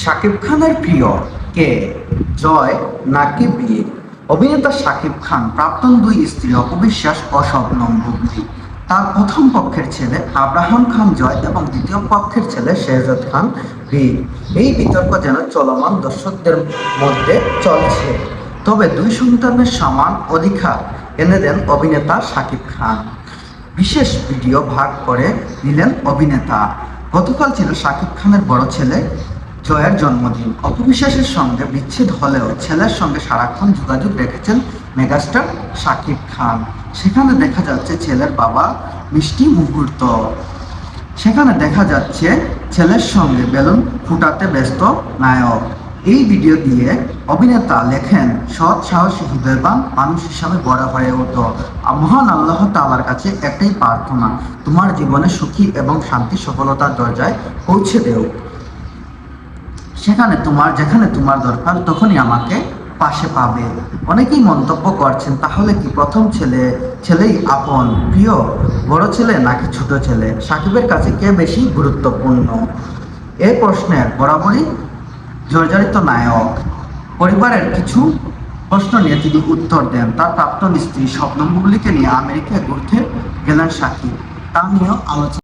শাকিব খানের প্রিয় কে? জয় নাকি বীর? অভিনেতা শাকিব খান, প্রাক্তন দুই স্ত্রী, অপবিশ্বাস ও শবনম তার প্রথম পক্ষের ছেলে আব্রাহাম খান জয় এবং দ্বিতীয় পক্ষের ছেলে শেহজাদ খান বীর। এই বিতর্ক যেন চলমান দর্শকদের মধ্যে চলছে। তবে দুই সন্তানের সমান অধিকার এনে দেন অভিনেতা শাকিব খান। বিশেষ ভিডিও ভাগ করে নিলেন অভিনেতা। গতকাল ছিল শাকিব খানের বড় ছেলে জয়ের জন্মদিন। অপবিশ্বাসের সঙ্গে বিচ্ছেদ হলেও ছেলের সঙ্গে সারাক্ষণ যোগাযোগ রেখেছেন মেগাস্টার শাকিব খান। সেখানে দেখা যাচ্ছে ছেলের বাবা মিষ্টি মুহূর্ত। সেখানে দেখা যাচ্ছে ছেলের সঙ্গে বেলুন ফুটাতে ব্যস্ত নায়ক। এই ভিডিও দিয়ে অভিনেতা লেখেন, সৎ সাহসী হৃদয়বান মানুষ হিসাবে বড় হয়ে ওঠো মহান আল্লাহ তালার কাছে একটাই প্রার্থনা, তোমার জীবনে সুখী এবং শান্তি সফলতার দরজায় পৌঁছে দেও। সেখানে তোমার, যেখানে তোমার দরকার, তখনই আমাকে পাশে পাবে। অনেকেই মন্তব্য করছেন, তাহলে কি প্রথম ছেলে, ছেলেই আপন, প্রিয়? বড় ছেলে নাকি ছোট ছেলে? সাকিবের কাছে কে বেশি গুরুত্বপূর্ণ? এই প্রশ্নের বরাবরই জর্জরিত নায়ক, পরিবারের কিছু প্রশ্ন নিয়ে তিনি উত্তর দেন। তার প্রাক্তন স্ত্রী স্বপ্নমগুলিকে নিয়ে আমেরিকায় ঘুরতে গেলেন সাকিব। তা নিয়েও আলোচনা